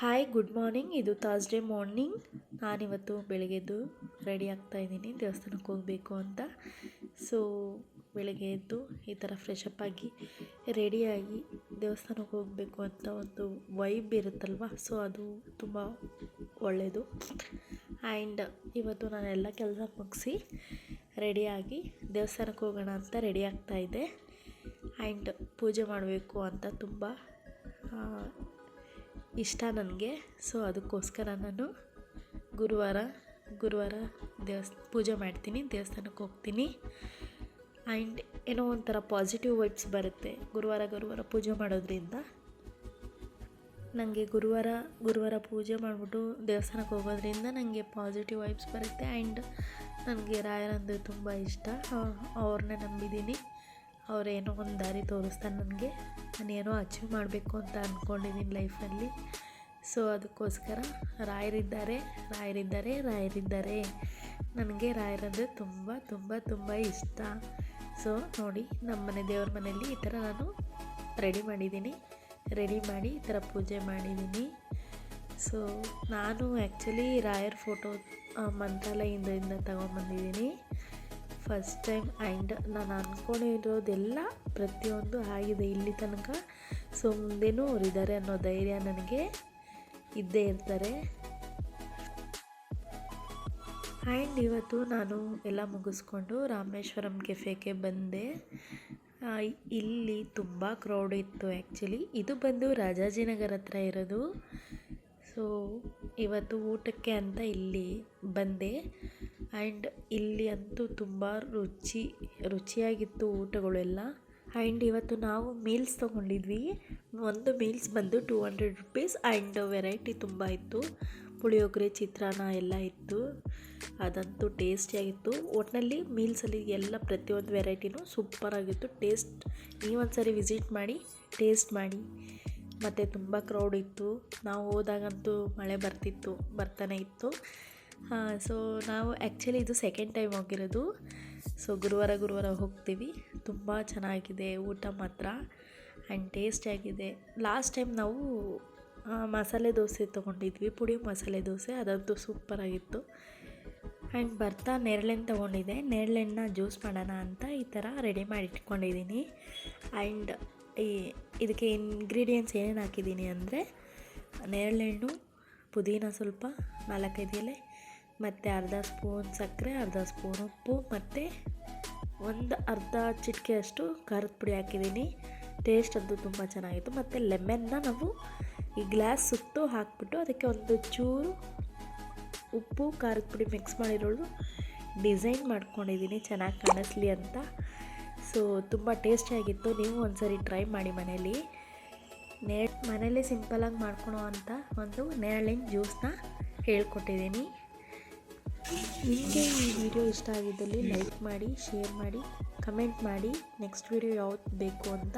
Hi good morning ಇದು Thursday morning ನಾನಿವತ್ತು ಬೆಳಗ್ಗೆದ್ದು ರೆಡಿ ಆಗ್ತಾ ಇದ್ದೀನಿ. ದೇವಸ್ಥಾನಕ್ಕೆ ಹೋಗಬೇಕು ಅಂತ. ಸೊ ಬೆಳಗ್ಗೆ ಎದ್ದು ಈ ಥರ ಫ್ರೆಶ್ ಅಪ್ ಆಗಿ ರೆಡಿಯಾಗಿ ದೇವಸ್ಥಾನಕ್ಕೆ ಹೋಗಬೇಕು ಅಂತ ಒಂದು ವೈಬ್ ಇರುತ್ತಲ್ವ? ಸೊ ಅದು ತುಂಬ ಒಳ್ಳೆಯದು ಆ್ಯಂಡ್ ಇವತ್ತು ನಾನು ಎಲ್ಲ ಕೆಲಸ ಮುಗಿಸಿ ರೆಡಿಯಾಗಿ ದೇವಸ್ಥಾನಕ್ಕೆ ಹೋಗೋಣ ಅಂತ ರೆಡಿ ಆಗ್ತಾ ಇದ್ದೆ. ಆ್ಯಂಡ್ ಪೂಜೆ ಮಾಡಬೇಕು ಅಂತ ತುಂಬ ಇಷ್ಟ ನನಗೆ. ಸೊ ಅದಕ್ಕೋಸ್ಕರ ನಾನು ಗುರುವಾರ ಗುರುವಾರ ದೇವಸ್, ಪೂಜೆ ಮಾಡ್ತೀನಿ, ದೇವಸ್ಥಾನಕ್ಕೆ ಹೋಗ್ತೀನಿ. ಆ್ಯಂಡ್ ಏನೋ ಒಂಥರ ಪಾಸಿಟಿವ್ ವೈಬ್ಸ್ ಬರುತ್ತೆ ಗುರುವಾರ ಗುರುವಾರ ಪೂಜೆ ಮಾಡೋದ್ರಿಂದ. ನನಗೆ ಗುರುವಾರ ಗುರುವಾರ ಪೂಜೆ ಮಾಡಿಬಿಟ್ಟು ದೇವಸ್ಥಾನಕ್ಕೆ ಹೋಗೋದ್ರಿಂದ ನನಗೆ ಪಾಸಿಟಿವ್ ವೈಬ್ಸ್ ಬರುತ್ತೆ. ಆ್ಯಂಡ್ ನನಗೆ ರಾಯರಂದು ತುಂಬ ಇಷ್ಟ. ಅವ್ರನ್ನ ನಂಬಿದ್ದೀನಿ. ಅವರೇನೋ ಒಂದು ದಾರಿ ತೋರಿಸ್ತಾರೆ ನನಗೆ. ನಾನೇನೋ ಅಚೀವ್ ಮಾಡಬೇಕು ಅಂತ ಅಂದ್ಕೊಂಡಿದ್ದೀನಿ ಲೈಫಲ್ಲಿ ಸೊ ಅದಕ್ಕೋಸ್ಕರ ರಾಯರಿದ್ದಾರೆ ರಾಯರಿದ್ದಾರೆ ರಾಯರಿದ್ದಾರೆ. ನನಗೆ ರಾಯರಂದರೆ ತುಂಬ ತುಂಬ ತುಂಬ ಇಷ್ಟ. ಸೊ ನೋಡಿ ನಮ್ಮ ಮನೆ ದೇವ್ರ ಮನೆಯಲ್ಲಿ ಈ ಥರ ನಾನು ರೆಡಿ ಮಾಡಿದ್ದೀನಿ. ರೆಡಿ ಮಾಡಿ ಈ ಥರ ಪೂಜೆ ಮಾಡಿದ್ದೀನಿ. ಸೊ ನಾನು ಆ್ಯಕ್ಚುಲಿ ರಾಯರ್ ಫೋಟೋ ಮಂತ್ರಾಲಯದಿಂದ ತಗೊಂಬಂದಿದ್ದೀನಿ ಫಸ್ಟ್ ಟೈಮ್ ಆ್ಯಂಡ್ ನಾನು ಅಂದ್ಕೊಂಡಿರೋದೆಲ್ಲ ಪ್ರತಿಯೊಂದು ಆಗಿದೆ ಇಲ್ಲಿ ತನಕ. ಸೊ ಮುಂದೇನೂ ಅವರಿದ್ದಾರೆ ಅನ್ನೋ ಧೈರ್ಯ ನನಗೆ ಇದ್ದೇ ಇರ್ತಾರೆ. ಆ್ಯಂಡ್ ಇವತ್ತು ನಾನು ಎಲ್ಲ ಮುಗಿಸ್ಕೊಂಡು ರಾಮೇಶ್ವರಂ ಕೆಫೆಗೆ ಬಂದೆ. ಇಲ್ಲಿ ತುಂಬ ಕ್ರೌಡ್ ಇತ್ತು ಆ್ಯಕ್ಚುಲಿ ಇದು ಬಂದು ರಾಜಾಜಿನಗರ ಹತ್ರ ಇರೋದು. ಸೊ ಇವತ್ತು ಊಟಕ್ಕೆ ಅಂತ ಇಲ್ಲಿ ಬಂದೆ. ಆ್ಯಂಡ್ ಇಲ್ಲಿ ಅಂತೂ ತುಂಬ ರುಚಿ, ರುಚಿಯಾಗಿತ್ತು ಊಟಗಳೆಲ್ಲ ಆ್ಯಂಡ್ ಇವತ್ತು ನಾವು ಮೀಲ್ಸ್ ತೊಗೊಂಡಿದ್ವಿ. ಒಂದು ಮೀಲ್ಸ್ ಬಂದು two hundred rupees and variety ತುಂಬ ಇತ್ತು. ಪುಳಿಯೋಗರೆ, ಚಿತ್ರಾನ್ನ ಎಲ್ಲ ಇತ್ತು. ಅದಂತೂ ಟೇಸ್ಟಿಯಾಗಿತ್ತು ಒಟ್ಟಿನಲ್ಲಿ ಮೀಲ್ಸಲ್ಲಿ ಎಲ್ಲ ಪ್ರತಿಯೊಂದು ವೆರೈಟಿನೂ ಸೂಪರಾಗಿತ್ತು ಟೇಸ್ಟ್ ನೀವೊಂದು ಸರಿ ವಿಸಿಟ್ ಮಾಡಿ ಟೇಸ್ಟ್ ಮಾಡಿ. ಮತ್ತು ತುಂಬ ಕ್ರೌಡ್ ಇತ್ತು. ನಾವು ಹೋದಾಗಂತೂ ಮಳೆ ಬರ್ತಿತ್ತು, ಬರ್ತಾನೆ ಇತ್ತು. ಸೊ ನಾವು ಆ್ಯಕ್ಚುಲಿ ಇದು ಸೆಕೆಂಡ್ ಟೈಮ್ ಹೋಗಿರೋದು. ಸೊ ಗುರುವಾರ ಗುರುವಾರ ಹೋಗ್ತೀವಿ. ತುಂಬ ಚೆನ್ನಾಗಿದೆ, ಊಟ ಮಾತ್ರ ಆ್ಯಂಡ್ ಟೇಸ್ಟಿಯಾಗಿದೆ ಲಾಸ್ಟ್ ಟೈಮ್ ನಾವು ಮಸಾಲೆ ದೋಸೆ ತೊಗೊಂಡಿದ್ವಿ, ಪುಡಿ ಮಸಾಲೆ ದೋಸೆ, ಅದಂತೂ ಸೂಪರಾಗಿತ್ತು ಆ್ಯಂಡ್ ಬರ್ತಾ ನೆರಳೆಣ್ಣೆ ತೊಗೊಂಡಿದ್ದೆ. ನೆರಳೆಣ್ಣ ಜ್ಯೂಸ್ ಮಾಡೋಣ ಅಂತ ಈ ಥರ ರೆಡಿ ಮಾಡಿ ಇಟ್ಕೊಂಡಿದ್ದೀನಿ. ಆ್ಯಂಡ್ ಈ, ಇದಕ್ಕೆ ಇಂಗ್ರೀಡಿಯೆಂಟ್ಸ್ ಏನೇನು ಹಾಕಿದ್ದೀನಿ ಅಂದರೆ ನೇರಳೆಹಣ್ಣು ಪುದೀನ ಸ್ವಲ್ಪ, ನಾಲ್ಕೈದು ಎಲೆ ಮತ್ತು ಅರ್ಧ ಸ್ಪೂನ್ ಸಕ್ಕರೆ, ಅರ್ಧ ಸ್ಪೂನ್ ಉಪ್ಪು, ಮತ್ತು ಒಂದು ಅರ್ಧ ಚಿಟಿಕೆಯಷ್ಟು ಖಾರದ ಪುಡಿ ಹಾಕಿದ್ದೀನಿ. ಟೇಸ್ಟ್ ಅದು ತುಂಬ ಚೆನ್ನಾಗಿತ್ತು. ಮತ್ತು ಲೆಮನ್ನ ನಾವು ಈ ಗ್ಲಾಸ್ ಸುತ್ತು ಹಾಕ್ಬಿಟ್ಟು ಅದಕ್ಕೆ ಒಂದು ಚೂರು ಉಪ್ಪು, ಖಾರದ ಪುಡಿ ಮಿಕ್ಸ್ ಮಾಡಿರೋಳು ಡಿಸೈನ್ ಮಾಡ್ಕೊಂಡಿದ್ದೀನಿ. ಚೆನ್ನಾಗಿ ಕಾಣಿಸ್ಲಿ ಅಂತ. ಸೊ ತುಂಬ ಟೇಸ್ಟಿಯಾಗಿತ್ತು ನೀವು ಒಂದ್ಸರಿ ಟ್ರೈ ಮಾಡಿ ಮನೇಲಿ. ನೇ ಮನೇಲಿ ಸಿಂಪಲಾಗಿ ಮಾಡ್ಕೊಳೋ ಅಂತ ಒಂದು ನೇರಳಿನ ಜ್ಯೂಸ್ನ ಹೇಳ್ಕೊಟ್ಟಿದ್ದೀನಿ. ನಿಮಗೆ ಈ ವಿಡಿಯೋ ಇಷ್ಟ ಆಗಿದ್ದಲ್ಲಿ ಲೈಕ್ ಮಾಡಿ, ಶೇರ್ ಮಾಡಿ, ಕಮೆಂಟ್ ಮಾಡಿ. ನೆಕ್ಸ್ಟ್ ವಿಡಿಯೋ ಯಾವ್ದು ಬೇಕು ಅಂತ